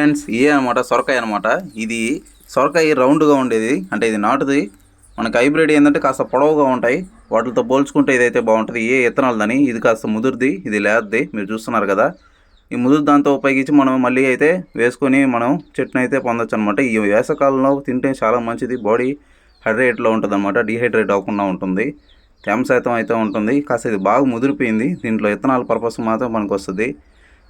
Friends ఇయే అనమాట? సొరకాయ అనమాట. ఇది సొరకాయ రౌండ్గా ఉండేది. అంటే ఇది నాటుది. మనకి హైబ్రిడ్ ఏంటంటే కాస్త పొడవుగా ఉంటాయి. వాటితో పోల్చుకుంటే ఇదైతే బాగుంటుంది. ఏ ఇత్తనాలదని ఇది కాస్త ముదురుది. ఇది లేద్ది మీరు చూస్తున్నారు కదా. ఈ ముదురు దాంతో ఉపయోగించి మనం మళ్ళీ అయితే వేసుకొని మనం చట్నీ అయితే పొందొచ్చు అనమాట. ఈ వేసవకాలంలో తింటే చాలా మంచిది. బాడీ హైడ్రేట్లో ఉంటుంది అనమాట. డిహైడ్రేట్ అవ్వకుండా ఉంటుంది. తేమ శాతం అయితే ఉంటుంది. కాస్త ఇది బాగా ముదిరిపోయింది. దీంట్లో ఇత్తనాల పర్పస్ మాత్రం మనకు వస్తుంది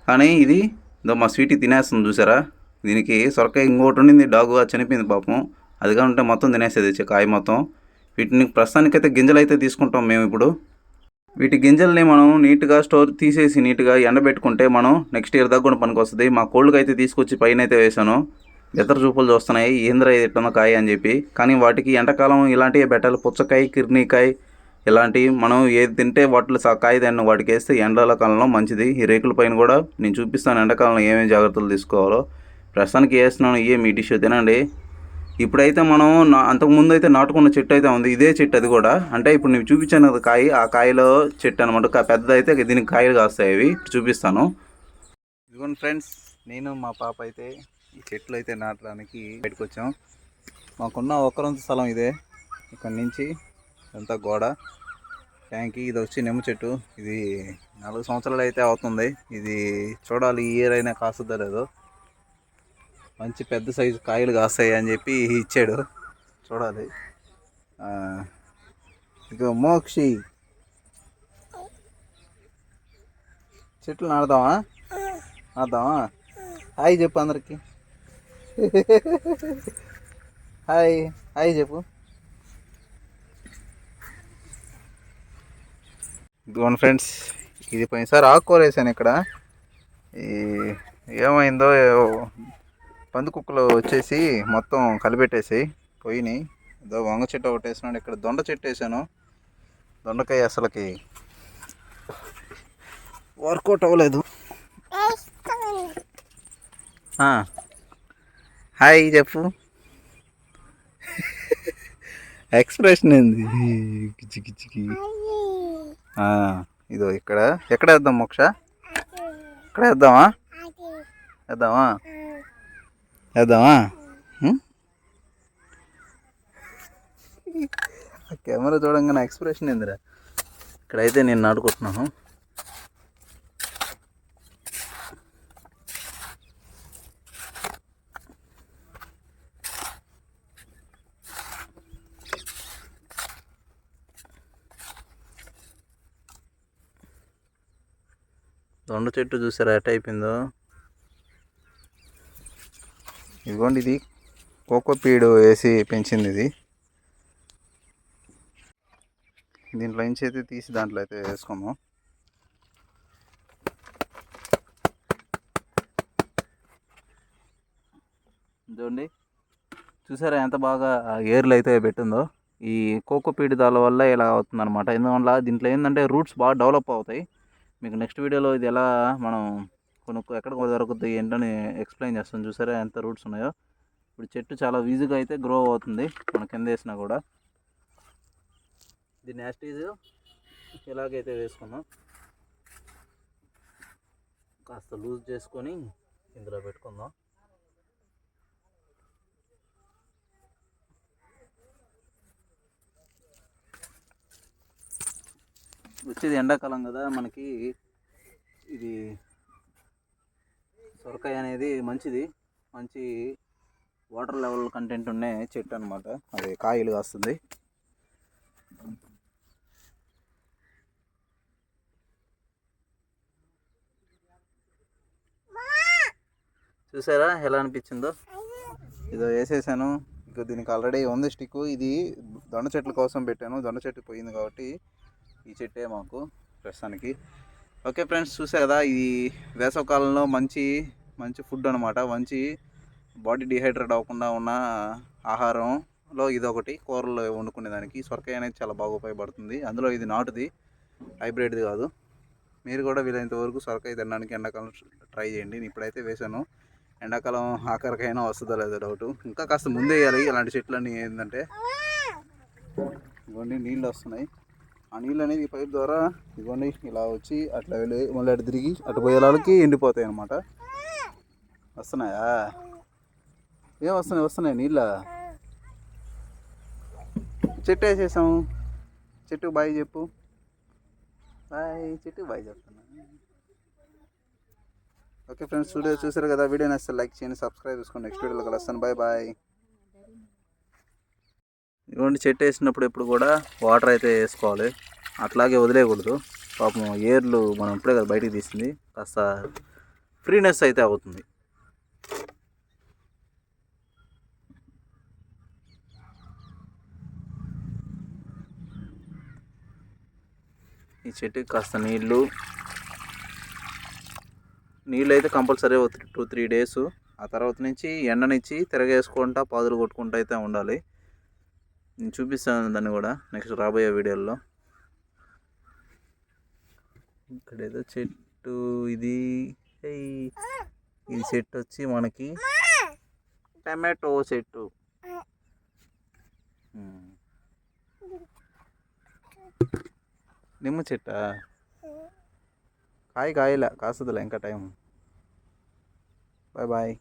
కానీ ఇది ఇదో మా స్వీట్ తినేస్తుంది చూసారా? దీనికి సొరకాయ ఇంకోటి ఉండింది డాగు చనిపోయింది పాపం. అది ఉంటే మొత్తం తినేసేది కాయ మొత్తం. వీటిని ప్రస్తుతానికైతే గింజలు అయితే తీసుకుంటాం మేము ఇప్పుడు. వీటి గింజల్ని మనం నీట్గా స్టోర్ తీసేసి నీట్గా ఎండబెట్టుకుంటే మనం నెక్స్ట్ ఇయర్ దాకా కూడా పనికి వస్తుంది మా కోళ్ళకి అయితే తీసుకొచ్చి పైన అయితే వేసాను ఇతర చూపులు చూస్తున్నాయి. ఏంద్ర ఇది ఎట్లుందో కాయ అని చెప్పి. కానీ వాటికి ఎండాకాలం ఇలాంటివి పెట్టాలి. పుచ్చకాయ కిర్నీకాయ ఇలాంటివి మనం ఏది తింటే వాటిలో సా- కాయ వాటికి వేస్తే ఎండల కాలంలో మంచిది. ఈ రేకుల పైన కూడా నేను చూపిస్తాను ఎండాకాలంలో ఏమేమి జాగ్రత్తలు తీసుకోవాలో. ప్రస్తుతానికి వేస్తున్నాను ఇవే మీ డిష్ తినండి. ఇప్పుడైతే మనం నా- అంతకు ముందు అయితే నాటుకున్న చెట్టు అయితే ఉంది. ఇదే చెట్టు అది కూడా. అంటే ఇప్పుడు నేను చూపించాను కదా కాయ ఆ కాయలో చెట్టు అనమాట పెద్దదైతే దీనికి కాయలు కాస్తాయి అవి. చూపిస్తాను. ఇదిగోండి ఫ్రెండ్స్ నేను మా పాప అయితే ఈ చెట్లు అయితే నాటడానికి బయటకు వచ్చాం మాకున్న ఒకరంత స్థలం ఇదే. ఇక్కడ నుంచి అంతా గోడ. ట్యాంకి ఇది వచ్చి నిమ్మ చెట్టు. ఇది నాలుగు సంవత్సరాలు అయితే అవుతుంది. ఇది చూడాలి ఈ ఇయర్ అయినా కాస్తుందో లేదో. మంచి పెద్ద సైజు కాయలు కాస్తాయి అని చెప్పి ఇచ్చాడు. చూడాలి. ఇక మోక్షి. చెట్లు నాడదామా నాడదామా హాయ్ చెప్పు అందరికి. హాయ్ హాయ్ చెప్పు. ఇదిగోండి ఫ్రెండ్స్ ఇది పోయినసారి ఆకుకూర వేసాను ఇక్కడ. ఈ ఏమైందో పంది కుక్కలు వచ్చేసి మొత్తం కలిపెట్టేసి పోయినాయి. ఏదో వంగ చెట్టు ఒకటి వేసినాడు ఇక్కడ దొండ చెట్టు వేసాను. దొండకాయ అసలుకి వర్కౌట్ అవ్వలేదు. హాయ్ చెప్పు. ఎక్స్ప్రెషన్ ఏంది? కిచి కిచికి ఇదో ఇక్కడ. ఎక్కడ వేద్దాం మోక్ష? ఇక్కడ వేద్దామా? వేద్దామా? వేద్దామా? కెమెరా చూడంగా కెమెరా చూడంగానే ఎక్స్ప్రెషన్ ఏందిరా? ఇక్కడైతే నేను నాటుకుంటున్నాను దొండ చెట్టు చూసారా? ఎట్ అయిపోయిందో? ఇదిగోండి ఇది కోకో పీడు వేసి పెంచింది ఇది. దీంట్లో నుంచి అయితే తీసి దాంట్లో అయితే వేసుకోము. చూడండి చూసారా ఎంత బాగా ఏర్లు అయితే పెట్టిందో? ఈ కోకో దాని వల్ల ఇలా అవుతుంది అనమాట ఎందువల్ల? దీంట్లో ఏంటంటే రూట్స్ బాగా డెవలప్ అవుతాయి. మీకు నెక్స్ట్ వీడియోలో ఇది ఎలా మనం కొనుక్కో ఎక్కడ దొరుకుతుంది ఏంటని ఎక్స్ప్లెయిన్ చేస్తాం చూసారా ఎంత రూట్స్ ఉన్నాయో? ఇప్పుడు చెట్టు చాలా ఈజీగా అయితే గ్రో అవుతుంది. మన కింద వేసినా కూడా. ఇది యాస్టీజ్ ఇలాగైతే వేసుకున్నాం కాస్త లూజ్ చేసుకొని ఇందులో పెట్టుకుందాం. వచ్చేది ఎండాకాలం కదా మనకి ఇది సొరకాయ అనేది మంచిది. మంచి వాటర్ లెవెల్ కంటెంట్ ఉండే చెట్టు అనమాట అది కాయలు కాస్తుంది. చూసారా ఎలా అనిపించిందో? ఇదో వేసేసాను. ఇక దీనికి ఆల్రెడీ ఉంది స్టిక్ ఇది దొండ చెట్ల కోసం పెట్టాను. దొండ చెట్టు పోయింది కాబట్టి ఈ చెట్టే మాకు ప్రస్తుతానికి. ఓకే ఫ్రెండ్స్ చూసా కదా ఇది వేసవకాలంలో మంచి మంచి ఫుడ్ అనమాట మంచి బాడీ డిహైడ్రేట్ అవ్వకుండా ఉన్న ఆహారంలో ఇది ఒకటి వండుకునే దానికి సొరకాయ అనేది చాలా బాగా ఉపయోగపడుతుంది. అందులో ఇది నాటుది హైబ్రిడ్ది కాదు. మీరు కూడా వీలైనంత వరకు సొరకాయ తినడానికి ఎండాకాలం ట్రై చేయండి. నేను ఇప్పుడైతే వేసాను ఎండాకాలం ఆఖరికైనా వస్తుందో లేదో డౌట్. ఇంకా కాస్త ముందే వేయాలి. ఇలాంటి చెట్లన్నీ ఏంటంటే ఇవన్నీ నీళ్ళు వస్తున్నాయి. ఆ నీళ్ళు అనేది ఈ పైప్ ద్వారా ఇవన్నీ ఇలా వచ్చి అట్లా వెళ్ళి మళ్ళీ అటు తిరిగి అటు పోయే వాళ్ళకి ఎండిపోతాయి అనమాట వస్తున్నాయా? ఏం వస్తున్నాయి? వస్తున్నాయి నీళ్ళ? చెట్టు వేసేసాము. చెట్టు బాయ్ చెప్పు. బాయ్ చెట్టు బాయ్ చెప్తున్నా. ఓకే ఫ్రెండ్స్ వీడియో చూసారు కదా? వీడియో నచ్చితే లైక్ చేయండి సబ్స్క్రైబ్ చేసుకోండి. నెక్స్ట్ వీడియోలో కలుస్తాను. Bye bye. ఇటువంటి చెట్టు వేసినప్పుడు ఎప్పుడు కూడా వాటర్ అయితే వేసుకోవాలి. అట్లాగే వదిలేయకూడదు. పాపం ఏర్లు మనం ఇప్పుడే కదా బయటికి తీసింది. కాస్త ఫ్రీనెస్ అయితే అవుతుంది. ఈ చెట్టుకి కాస్త నీళ్ళు. నీళ్ళు అయితే కంపల్సరీ టూ త్రీ డేస్ ఆ తర్వాత నుంచి ఎండనిచ్చి తిరగేసుకుంటా పాదులు కొట్టుకుంటూ అయితే ఉండాలి. నేను చూపిస్తాను దాన్ని కూడా నెక్స్ట్ రాబోయే వీడియోల్లో. ఇక్కడ ఏదో చెట్టు ఇది. ఈ చెట్టు వచ్చి మనకి టమాటో చెట్టు. నిమ్మ చెట్టా? కాయ కాయలే కాస్తుందిలే ఇంకా టైం. Bye bye.